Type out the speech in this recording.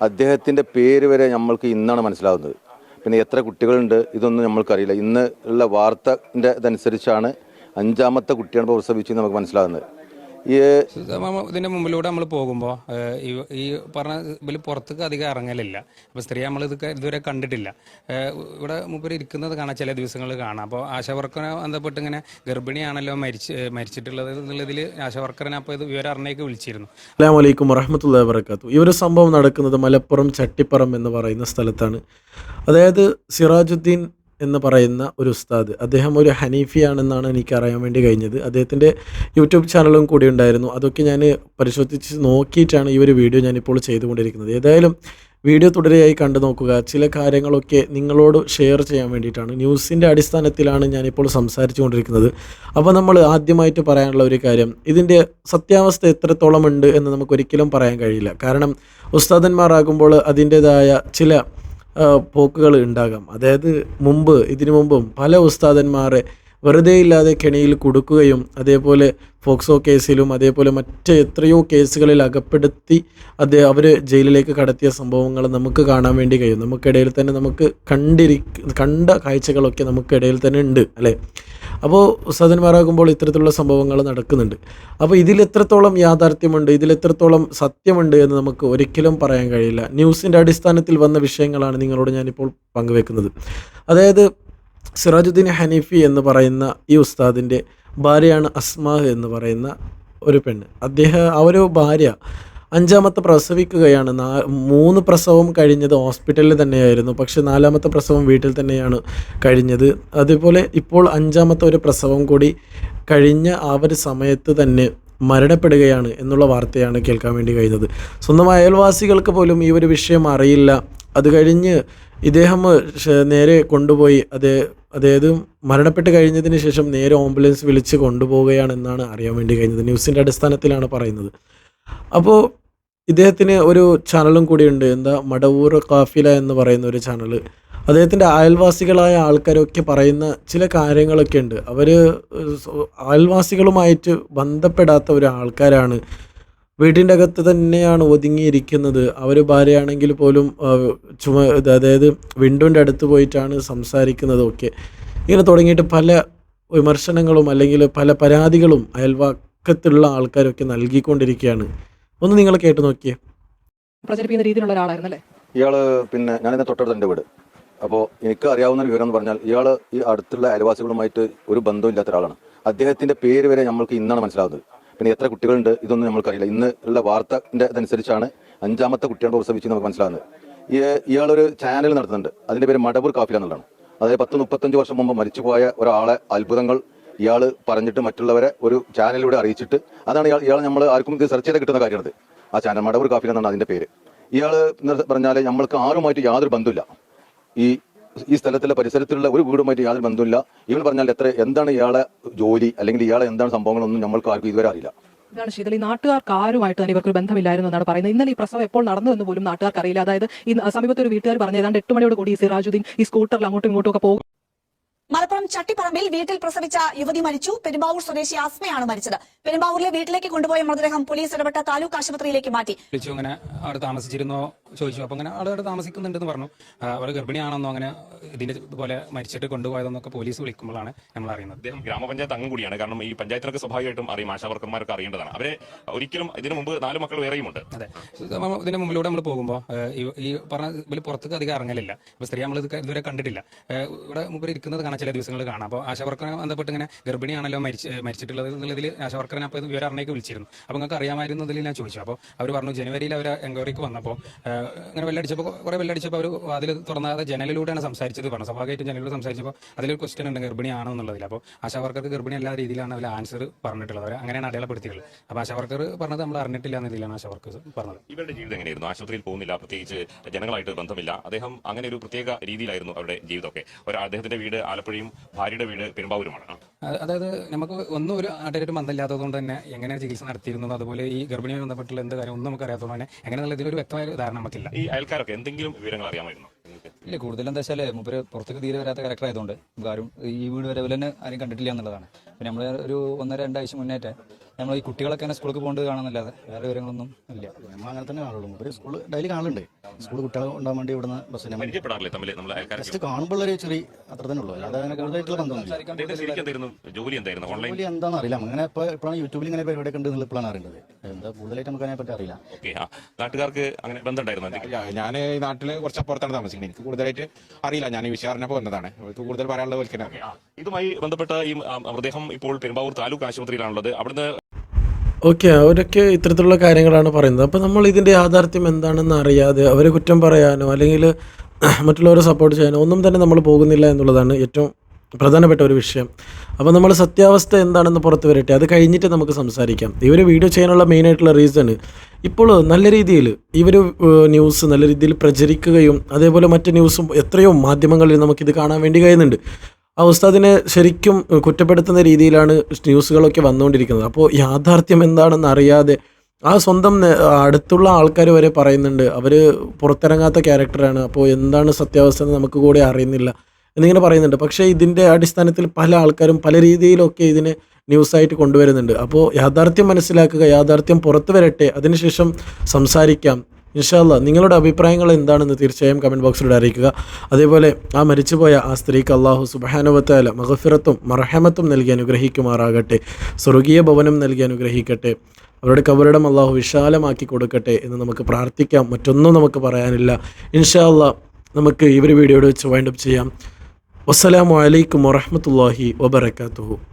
അദ്ദേഹത്തിന്റെ പേര് വരെ നമ്മൾക്ക് ഇന്നാണ് മനസ്സിലാവുന്നത്. പിന്നെ എത്ര കുട്ടികളുണ്ട് ഇതൊന്നും നമ്മൾക്കറിയില്ല. ഇന്ന് ഉള്ള വാർത്തന്റെ ഇതനുസരിച്ചാണ് അഞ്ചാമത്തെ കുട്ടിയാണ് പ്രസവിച്ചെന്ന് നമുക്ക് മനസ്സിലാകുന്നത് ഇതിന്റെ മുമ്പിലൂടെ നമ്മൾ പോകുമ്പോൾ ഈ പറഞ്ഞ ഇതിൽ പുറത്തേക്ക് അധികം ഇറങ്ങലില്ല. അപ്പൊ സ്ത്രീ നമ്മൾ ഇത് ഇതുവരെ കണ്ടിട്ടില്ല. ഇവിടെ മുമ്പിൽ ഇരിക്കുന്നത് കാണാം ചില ദിവസങ്ങളിൽ കാണാം. അപ്പോൾ ആശാവർക്കറെ ബന്ധപ്പെട്ട് ഇങ്ങനെ ഗർഭിണിയാണല്ലോ മരിച്ച് മരിച്ചിട്ടുള്ളത് എന്നുള്ളതിൽ ആശാവർക്കറിനെ അപ്പോൾ ഇത് വിവരം അറിഞ്ഞേക്ക് വിളിച്ചിരുന്നു. അസ്സാം വലൈക്കും വറഹമത്തല്ലാ വർക്കാത്തു ഈ ഒരു സംഭവം നടക്കുന്നത് മലപ്പുറം ചട്ടിപ്പറം എന്ന് പറയുന്ന സ്ഥലത്താണ്. അതായത് സിറാജുദ്ദീൻ എന്ന് പറയുന്ന ഒരു ഉസ്താദ്. അദ്ദേഹം ഒരു ഹനീഫിയാണെന്നാണ് എനിക്ക് അറിയാൻ വേണ്ടി കഴിഞ്ഞത്. അദ്ദേഹത്തിന്റെ യൂട്യൂബ് ചാനലും കൂടി ഉണ്ടായിരുന്നു. അതൊക്കെ ഞാൻ പരിശോധിച്ച് നോക്കിയിട്ടാണ് ഈ ഒരു വീഡിയോ ഞാനിപ്പോൾ ചെയ്തുകൊണ്ടിരിക്കുന്നത്. ഏതായാലും വീഡിയോ തുടരെയായി കണ്ടു നോക്കുക. ചില കാര്യങ്ങളൊക്കെ നിങ്ങളോട് ഷെയർ ചെയ്യാൻ വേണ്ടിയിട്ടാണ്. ന്യൂസിന്റെ അടിസ്ഥാനത്തിലാണ് ഞാനിപ്പോൾ സംസാരിച്ചു കൊണ്ടിരിക്കുന്നത് അപ്പോൾ നമ്മൾ ആദ്യമായിട്ട് പറയാനുള്ള ഒരു കാര്യം ഇതിന്റെ സത്യാവസ്ഥ എത്രത്തോളം ഉണ്ട് എന്ന് നമുക്കൊരിക്കലും പറയാൻ കഴിയില്ല. കാരണം ഉസ്താദന്മാരാകുമ്പോൾ അതിന്റേതായ ചില പോക്കുകൾ ഉണ്ടാകാം. അതായത് മുമ്പ് ഇതിനു മുമ്പും പല ഉസ്താദന്മാരെ വെറുതെ ഇല്ലാതെ കെണിയിൽ കൊടുക്കുകയും അതേപോലെ ഫോക്സോ കേസിലും അതേപോലെ മറ്റ് എത്രയോ കേസുകളിൽ അകപ്പെടുത്തി അത് അവർ ജയിലിലേക്ക് കടത്തിയ സംഭവങ്ങൾ നമുക്ക് കാണാൻ വേണ്ടി കഴിയും. നമുക്കിടയിൽ തന്നെ നമുക്ക് കണ്ടിരി കണ്ട കാഴ്ചകളൊക്കെ നമുക്കിടയിൽ തന്നെ ഉണ്ട് അല്ലേ? അപ്പോൾ ഉസ്താദന്മാരാകുമ്പോൾ ഇത്തരത്തിലുള്ള സംഭവങ്ങൾ നടക്കുന്നുണ്ട്. അപ്പോൾ ഇതിൽ എത്രത്തോളം യാഥാർത്ഥ്യമുണ്ട് ഇതിൽ എത്രത്തോളം സത്യമുണ്ട് എന്ന് നമുക്ക് ഒരിക്കലും പറയാൻ കഴിയില്ല. ന്യൂസിന്റെ അടിസ്ഥാനത്തിൽ വന്ന വിഷയങ്ങളാണ് നിങ്ങളോട് ഞാനിപ്പോൾ പങ്കുവെക്കുന്നത്. അതായത് സിറാജുദ്ദീൻ ഹനീഫി എന്ന് പറയുന്ന ഈ ഉസ്താദിന്റെ ഭാര്യയാണ് അസ്മാഹ് എന്ന് പറയുന്ന ഒരു പെണ്ണ്. അദ്ദേഹം ആ ഒരു ഭാര്യ. അഞ്ചാമത്തെ പ്രസവിക്കുകയാണ്. നാ മൂന്ന് പ്രസവം കഴിഞ്ഞത് ഹോസ്പിറ്റലിൽ തന്നെയായിരുന്നു. പക്ഷെ നാലാമത്തെ പ്രസവം വീട്ടിൽ തന്നെയാണ് കഴിഞ്ഞത്. അതുപോലെ ഇപ്പോൾ അഞ്ചാമത്തെ ഒരു പ്രസവം കൂടി കഴിഞ്ഞ ആ ഒരു സമയത്ത് തന്നെ മരണപ്പെടുകയാണ് എന്നുള്ള വാർത്തയാണ് കേൾക്കാൻ വേണ്ടി കഴിഞ്ഞത് സ്വന്തം അയൽവാസികൾക്ക് പോലും ഈ ഒരു വിഷയം അറിയില്ല. അത് കഴിഞ്ഞ് ഇദ്ദേഹം നേരെ കൊണ്ടുപോയി. അതേ അതായത് മരണപ്പെട്ട് കഴിഞ്ഞതിന് ശേഷം നേരെ ആംബുലൻസ് വിളിച്ച് കൊണ്ടുപോവുകയാണെന്നാണ് അറിയാൻ വേണ്ടി കഴിഞ്ഞത്. ന്യൂസിന്റെ അടിസ്ഥാനത്തിലാണ് പറയുന്നത്. അപ്പോൾ ഇദ്ദേഹത്തിന് ഒരു ചാനലും കൂടിയുണ്ട് എന്താ? മടവൂർ കാഫില എന്ന് പറയുന്ന ഒരു ചാനൽ അദ്ദേഹത്തിന്റെ അയൽവാസികളായ ആൾക്കാരൊക്കെ പറയുന്ന ചില കാര്യങ്ങളൊക്കെ ഉണ്ട്. അവർ അയൽവാസികളുമായിട്ട് ബന്ധപ്പെടാത്ത ഒരു ആൾക്കാരാണ്. വീട്ടിന്റെ അകത്ത് തന്നെയാണ് ഒതുങ്ങിയിരിക്കുന്നത്. അവർ ഭാര്യയാണെങ്കിൽ പോലും ചുമ അതായത് വിൻഡോന്റെ അടുത്ത് പോയിട്ടാണ് സംസാരിക്കുന്നതൊക്കെ. ഇങ്ങനെ തുടങ്ങിയിട്ട് പല വിമർശനങ്ങളും അല്ലെങ്കിൽ പല പരാതികളും അയൽവാക്കത്തുള്ള ആൾക്കാരൊക്കെ നൽകിക്കൊണ്ടിരിക്കുകയാണ്. ഒന്ന് നിങ്ങൾ കേട്ട് നോക്കിയേ. പ്രചരിപ്പിക്കുന്ന രീതിയിലുള്ള ഒരാളായിരുന്നു അല്ലേ ഇയാൾ പിന്നെ ഞാനിന്ന് തൊട്ടടുത്ത് എന്റെ വീട്. അപ്പോൾ എനിക്ക് അറിയാവുന്ന വിവരം എന്ന് പറഞ്ഞാൽ ഇയാൾ ഈ അടുത്തുള്ള അയൽവാസികളുമായിട്ട് ഒരു ബന്ധവും ഇല്ലാത്ത ഒരാളാണ്. അദ്ദേഹത്തിന്റെ പേര് വരെ നമ്മൾക്ക് ഇന്നാണ് മനസ്സിലാവുന്നത്. പിന്നെ എത്ര കുട്ടികളുണ്ട് ഇതൊന്നും നമ്മൾക്കറിയില്ല. ഇന്ന് ഉള്ള വാർത്തന്റെ അതനുസരിച്ചാണ് അഞ്ചാമത്തെ കുട്ടിയാണ് പ്രസവിച്ച് നമുക്ക് മനസ്സിലാകുന്നത് ഈ ഇയാളൊരു ചാനൽ നടത്തുന്നുണ്ട്. അതിന്റെ പേര് മടവൂർ കാഫില എന്നുള്ളതാണ്. അതായത് പത്ത് മുപ്പത്തഞ്ച് വർഷം മുമ്പ് മരിച്ചുപോയ ഒരാളെ അത്ഭുതങ്ങൾ ഇയാൾ പറഞ്ഞിട്ട് മറ്റുള്ളവരെ ഒരു ചാനലിലൂടെ അറിയിച്ചിട്ട് അതാണ് ഇയാൾ ഇയാൾ നമ്മൾ ആർക്കും ഇത് സെർച്ച് ചെയ്ത് കിട്ടുന്ന കാര്യമാണത്. ആ ചാനൽ മടവൂർ കാഫില എന്നാണ് അതിന്റെ പേര്. ഇയാൾ പറഞ്ഞാൽ നമ്മൾക്ക് ആരുമായിട്ട് യാതൊരു ബന്ധമില്ല ഈ ഈ സ്ഥലത്തിലെ പരിസരത്തിലുള്ള ഒരു വീടുമായിട്ട് യാതൊരു ബന്ധമില്ല ഇവൾ പറഞ്ഞാൽ എത്ര എന്താണ് ഇയാളെ ജോലി അല്ലെങ്കിൽ ഇയാളെ എന്താണ് സംഭവങ്ങളൊന്നും നമ്മൾക്ക് ആർക്കും ഇതുവരെ അറിയില്ല. ഇതാണ് ഈ നാട്ടുകാർക്ക് ആരുമായിട്ട് തന്നെ ഇവർക്ക് ബന്ധമില്ലായിരുന്നു എന്നാണ് പറയുന്നത്. ഇന്നലെ ഈ പ്രസവം എപ്പോൾ നടന്നു എന്ന് പോലും നാട്ടുകാർക്ക് അറിയില്ല. അതായത് ഈ സമീപത്തെ ഒരു വീട്ടുകാർ പറഞ്ഞ ഏതാണ്ട് എട്ട് മണിയോട് കൂടി സിറാജുദ്ദീൻ ഈ സ്കൂട്ടറിൽ അങ്ങോട്ടും ഇങ്ങോട്ടും ഒക്കെ പോകും മലപ്പുറം ചട്ടിപ്പറമ്പിൽ വീട്ടിൽ പ്രസവിച്ച യുവതി മരിച്ചു. പെരുമ്പാവൂർ സ്വദേശി ആസ്മയാണ് മരിച്ചത്. പെരുമ്പാവൂരിലെ വീട്ടിലേക്ക് കൊണ്ടുപോയ മൃതദേഹം പോലീസ് ഇടപെട്ട താലൂക്ക് ആശുപത്രിയിലേക്ക് മാറ്റി. വിളിച്ചു അങ്ങനെ അവിടെ താമസിച്ചിരുന്നോ? ചോദിച്ചു. അപ്പൊ അങ്ങനെ അവിടെ താമസിക്കുന്നുണ്ടെന്ന് പറഞ്ഞു. അവൾ ഗർഭിണിയാണെന്നോ അങ്ങനെ ഇതിന്റെ പോലെ മരിച്ചിട്ട് കൊണ്ടുപോയതെന്നൊക്കെ പോലീസ് വിളിക്കുമ്പോഴാണ് നമ്മൾ അറിയുന്നത്. അദ്ദേഹം ഗ്രാമപഞ്ചായത്ത് അംഗം കൂടിയാണ്. കാരണം ഈ പഞ്ചായത്തിനൊക്കെ സ്വാഭാവികമായിട്ടും അറിയും. ആശാവർക്കന്മാരൊക്കെ അറിയേണ്ടതാണ്. അവരെ ഒരിക്കലും ഇതിനു മുമ്പ് നാല് മക്കൾ വേറെയുമുണ്ട്. അതെ. ഇതിന്റെ മുമ്പിലൂടെ നമ്മൾ പോകുമ്പോൾ ഈ പറഞ്ഞ ഇതിൽ പുറത്തേക്ക് അധികം ഇറങ്ങലില്ല. സ്ത്രീ നമ്മൾ ഇത് ഇതുവരെ കണ്ടിട്ടില്ല. ഇവിടെ മുമ്പ് ഇരിക്കുന്നത് ചില ദിവസങ്ങൾ കാണാം. അപ്പോൾ ആശാവർക്കറെ ബന്ധപ്പെട്ട് ഇങ്ങനെ ഗർഭിണിയാണല്ലോ മരിച്ച് മരിച്ചിട്ടുള്ളത് എന്നുള്ളതിൽ ആശാവർക്കറിനെ അപ്പോൾ ഇവർ അറിഞ്ഞേക്ക് വിളിച്ചിരുന്നു. അപ്പോൾ നിങ്ങൾക്ക് അറിയാമായിരുന്നതിൽ ഞാൻ ചോദിച്ചു. അപ്പോൾ അവർ പറഞ്ഞു ജനുവരിയിൽ അവർ എൻക്വയറിക്ക് വന്നപ്പോൾ ഇങ്ങനെ വെല്ലടിച്ചപ്പോൾ കുറേ വെള്ളടിച്ചപ്പോൾ അവർ അതിൽ തുറന്നാതെ ജനലിലൂടെയാണ് സംസാരിച്ചത് പറഞ്ഞു സ്വാഭാവികമായിട്ടും ജനലിലൂടെ സംസാരിച്ചപ്പോൾ അതിലൊരു ക്വസ്റ്റ്യൻ ഉണ്ട് ഗർഭിണിയാണോ എന്നുള്ളതിൽ. അപ്പോൾ ആശാവർക്കർക്ക് ഗർഭിണി എല്ലാ രീതിയിലാണ് അവർ ആൻസർ പറഞ്ഞിട്ടുള്ളത്. അവർ അങ്ങനെയാണ് അടയാളപ്പെടുത്തിയത് അപ്പോൾ ആശാവർക്കർ പറഞ്ഞത് നമ്മൾ അറിഞ്ഞിട്ടില്ല എന്ന രീതിയിലാണ് ആശാവർക്കർ പറഞ്ഞത്. ഇവരുടെ ജീവിതം എങ്ങനെയായിരുന്നു? ആശുപത്രിയിൽ പോകുന്നില്ല പ്രത്യേകിച്ച് ജനങ്ങളായിട്ട് ബന്ധമില്ല. അദ്ദേഹം അങ്ങനെ ഒരു പ്രത്യേക രീതിയിലായിരുന്നു അവരുടെ ജീവിതമൊക്കെ. ഒരു അദ്ദേഹത്തിന്റെ വീട് ആലപ്പുഴയും ഭാര്യയുടെ വീട് പെരുമ്പാവൂരുമാണ്. അതായത് നമുക്ക് ഒന്നും ഒരു ആട്ടേറ്റും ബന്ധമില്ലാത്തതുകൊണ്ട് തന്നെ എങ്ങനെ ചികിത്സ നടത്തിയിരുന്നത്? അതുപോലെ ഈ ഗർഭിണിയുമായി ബന്ധപ്പെട്ടുള്ള എന്ത് കാര്യം ഒന്നും നമുക്ക് അറിയാത്തതുകൊണ്ട് തന്നെ എങ്ങനെയുള്ള ഇതിലൊരു വ്യക്തമായ ഒരു ധാരണ നമുക്കില്ല. ഈ അയൽക്കാരൊക്കെ എന്തെങ്കിലും വിവരങ്ങൾ അറിയാമായിരുന്നു? ഇല്ല കൂടുതലും എന്താ വെച്ചാൽ മുപ്പര് പുറത്തേക്ക് തീരെ വരാത്ത കറക്റ്റർ ആയതുകൊണ്ട് ആരും ഈ വീട് വരെ തന്നെ ആരും കണ്ടിട്ടില്ല എന്നുള്ളതാണ്. പിന്നെ നമ്മൾ ഒരു ഒന്നര രണ്ടാഴ്ച മുന്നേറ്റ് നമ്മൾ ഈ കുട്ടികളൊക്കെ തന്നെ സ്കൂളിൽ പോകേണ്ടത് കാണുന്നില്ലാതെ വേറെ വിവരങ്ങളൊന്നും ഇല്ല. നമ്മൾ അങ്ങനെ തന്നെ കാണുള്ളൂ. മുപ്പര് സ്കൂൾ ഡെയിലി കാണുന്നുണ്ട് സ്കൂൾ കുട്ടികൾ ഉണ്ടാകാൻ വേണ്ടി ഇവിടുന്ന് ബസ്സിനെ പരിചയപ്പെടാറില്ലേ തമ്മിൽ നമ്മൾ ജസ്റ്റ് കാണുമ്പോൾ ഒരു ചെറിയ അത്ര തന്നെ ഉള്ളൂ. അല്ലാതെ അങ്ങനെ കൂടുതലായിട്ടുള്ള ബന്ധമൊന്നുമില്ല. എന്തായിരുന്നു? ജോലി എന്തായിരുന്നു? ഓൺലൈൻ ജോലി എന്താണെന്ന് അറിയില്ല. അങ്ങനെ ഇപ്പോൾ ഇപ്പോഴാണ് യൂട്യൂബിൽ ഇങ്ങനെ പരിപാടിയൊക്കെ ഉണ്ട് എന്നുള്ള ഇപ്പോഴാണ് അറിയേണ്ടത് എന്താ കൂടുതലായിട്ട് നമുക്ക് അതിനെ പറ്റി അറിയില്ല. ഓക്കെ നാട്ടുകാർക്ക് അങ്ങനെ ബന്ധമുണ്ടായിരുന്നു ഞാൻ ഈ നാട്ടിൽ കുറച്ച് അപ്പുറത്താണ് താമസിക്കുന്നത്. എനിക്ക് കൂടുതലായിട്ട് അറിയില്ല. ഞാൻ ഈ വിഷയം അറിഞ്ഞപ്പോൾ വന്നതാണ്. കൂടുതൽ പറയാനുള്ള ഒരിക്കലും ഇതുമായി ബന്ധപ്പെട്ട ഈ മൃതദേഹം ഇപ്പോൾ പെരുമ്പാവൂർ താലൂക്ക് ആശുപത്രിയിലാണുള്ളത്. അവിടുന്ന് ഓക്കെ അവരൊക്കെ ഇത്തരത്തിലുള്ള കാര്യങ്ങളാണ് പറയുന്നത്. അപ്പോൾ നമ്മൾ ഇതിന്റെ യാഥാർത്ഥ്യം എന്താണെന്ന് അറിയാതെ അവരെ കുറ്റം പറയാനോ അല്ലെങ്കിൽ മറ്റുള്ളവരെ സപ്പോർട്ട് ചെയ്യാനോ ഒന്നും തന്നെ നമ്മൾ പോകുന്നില്ല എന്നുള്ളതാണ് ഏറ്റവും പ്രധാനപ്പെട്ട ഒരു വിഷയം. അപ്പോൾ നമ്മൾ സത്യാവസ്ഥ എന്താണെന്ന് പുറത്ത് വരട്ടെ അത് കഴിഞ്ഞിട്ട് നമുക്ക് സംസാരിക്കാം. ഇവർ വീഡിയോ ചെയ്യാനുള്ള മെയിനായിട്ടുള്ള റീസൺ ഇപ്പോൾ നല്ല രീതിയിൽ ഇവർ ന്യൂസ് നല്ല രീതിയിൽ പ്രചരിക്കുകയും അതേപോലെ മറ്റ് ന്യൂസും എത്രയോ മാധ്യമങ്ങളിൽ നമുക്കിത് കാണാൻ വേണ്ടി കഴിയുന്നുണ്ട്. ആ ഉസ്താദിനെ ശരിക്കും കുറ്റപ്പെടുത്തുന്ന രീതിയിലാണ് ന്യൂസുകളൊക്കെ വന്നുകൊണ്ടിരിക്കുന്നത്. അപ്പോൾ യാഥാർത്ഥ്യം എന്താണെന്ന് അറിയാതെ ആ സ്വന്തം അടുത്തുള്ള ആൾക്കാർ വരെ പറയുന്നുണ്ട്. അവർ പുറത്തിറങ്ങാത്ത ക്യാരക്ടറാണ്. അപ്പോൾ എന്താണ് സത്യാവസ്ഥ എന്ന് നമുക്ക് കൂടെ അറിയുന്നില്ല എന്നിങ്ങനെ പറയുന്നുണ്ട്. പക്ഷേ ഇതിന്റെ അടിസ്ഥാനത്തിൽ പല ആൾക്കാരും പല രീതിയിലൊക്കെ ഇതിനെ ന്യൂസായിട്ട് കൊണ്ടുവരുന്നുണ്ട്. അപ്പോൾ യാഥാർത്ഥ്യം മനസ്സിലാക്കുക യാഥാർത്ഥ്യം പുറത്തു വരട്ടെ അതിനുശേഷം സംസാരിക്കാം. ഇൻഷാല്ല നിങ്ങളുടെ അഭിപ്രായങ്ങൾ എന്താണെന്ന് തീർച്ചയായും കമന്റ് ബോക്സിലൂടെ അറിയിക്കുക. അതേപോലെ ആ മരിച്ചുപോയ ആ സ്ത്രീക്ക് അള്ളാഹു സുബാനുവത്താല മഹഫിറത്തും മർഹമത്തും നൽകി അനുഗ്രഹിക്കുമാറാകട്ടെ. സ്വർഗീയ ഭവനം നൽകി അനുഗ്രഹിക്കട്ടെ. അവരുടെ കബറിടം അള്ളാഹു വിശാലമാക്കി കൊടുക്കട്ടെ എന്ന് നമുക്ക് പ്രാർത്ഥിക്കാം. മറ്റൊന്നും നമുക്ക് പറയാനില്ല. ഇൻഷാല്ല നമുക്ക് ഇവർ വീഡിയോയുടെ വെച്ച് വൈൻഡപ്പ് ചെയ്യാം. വസ്സലാമലൈക്കും വറഹമത്തല്ലാഹി വബർക്കാത്തുഹു